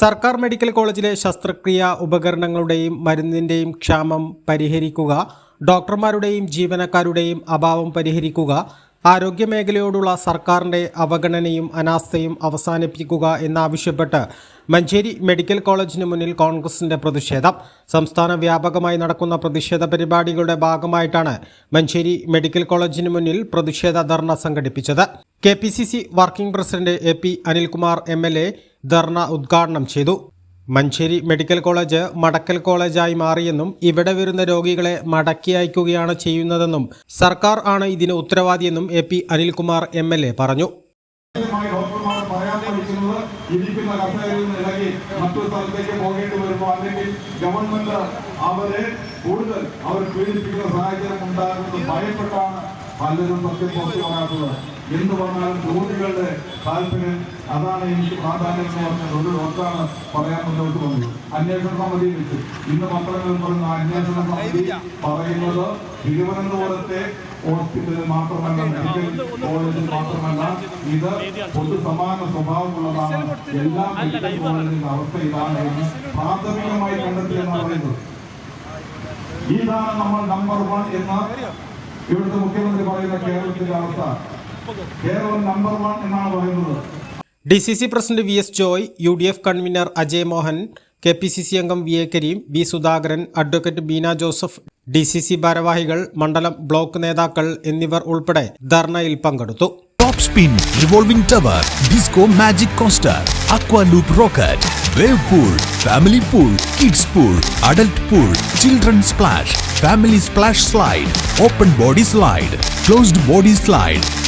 സർക്കാർ മെഡിക്കൽ കോളേജിലെ ശസ്ത്രക്രിയ ഉപകരണങ്ങളുടെയും മരുന്നിന്റെയും ക്ഷാമം പരിഹരിക്കുക ഡോക്ടർമാരുടെയും ജീവനക്കാരുടെയും അഭാവം പരിഹരിക്കുക ആരോഗ്യമേഖലയോടുള്ള സർക്കാരിന്റെ അവഗണനയും അനാസ്ഥയും അവസാനിപ്പിക്കുക എന്നാവശ്യപ്പെട്ട് മഞ്ചേരി മെഡിക്കൽ കോളേജിന് മുന്നിൽ കോൺഗ്രസിന്റെ പ്രതിഷേധം. സംസ്ഥാന വ്യാപകമായി നടക്കുന്ന പ്രതിഷേധ പരിപാടികളുടെ ഭാഗമായിട്ടാണ് മഞ്ചേരി മെഡിക്കൽ കോളേജിന് മുന്നിൽ പ്രതിഷേധ ധർണ സംഘടിപ്പിച്ചത്. K working president A P Anilkumar M L A ധർണ ഉദ്ഘാടനം ചെയ്തു. മഞ്ചേരി മെഡിക്കൽ കോളേജ് മടക്കൽ കോളേജായി മാറിയെന്നും ഇവിടെ വരുന്ന രോഗികളെ മടക്കി അയക്കുകയാണ് ചെയ്യുന്നതെന്നും സർക്കാർ ആണ് ഇതിന് ഉത്തരവാദിയെന്നും A P Anilkumar M L A പറഞ്ഞു. പലരും സത്യം പറയാത്തത്. എന്ന് പറഞ്ഞാൽ രോഗികളുടെ താല്പര്യം അതാണ് എനിക്ക് പ്രാധാന്യം എന്ന് പറഞ്ഞത്. ഒരു ഡോക്ടറാണ് പറയാൻ മുന്നോട്ട് വന്നത്. അന്വേഷണ സമിതി വെച്ച് ഇന്ന് പത്രങ്ങളിൽ പറയുന്ന അന്വേഷണ സമിതി പറയുന്നത് തിരുവനന്തപുരത്തെ ഹോസ്പിറ്റലിൽ മാത്രമല്ല മെഡിക്കൽ കോളേജിൽ മാത്രമല്ല ഇത് പൊതുസമാന സ്വഭാവമുള്ളതാണ്. എല്ലാ മെഡിക്കൽ കോളേജിന്റെ അവസ്ഥ ഇതാണ് എന്ന് പ്രാഥമികമായി കണ്ടെത്തിയെന്ന് പറയുന്നത് ഇതാണ് നമ്മൾ നമ്പർ വൺ എന്ന് ഇവിടുത്തെ മുഖ്യമന്ത്രി പറയുന്ന കേരളത്തിന്റെ അവസ്ഥ. കേരളം നമ്പർ വൺ എന്നാണ് പറയുന്നത്. D C C president V S Joy U D F convener Ajay Mohan K P C C അംഗം V A Kareem B Sudhakaran advocate Beena Joseph D C C ഭാരവാഹികൾ മണ്ഡലം ബ്ലോക്ക് നേതാക്കൾ എന്നിവർ ഉൾപ്പെടെ ധർണയിൽ പങ്കെടുത്തു. Top spin revolving tower disco magic coaster aqua loop rocket wave pool family pool kids pool adult pool children splash family splash slide open body slide closed body slide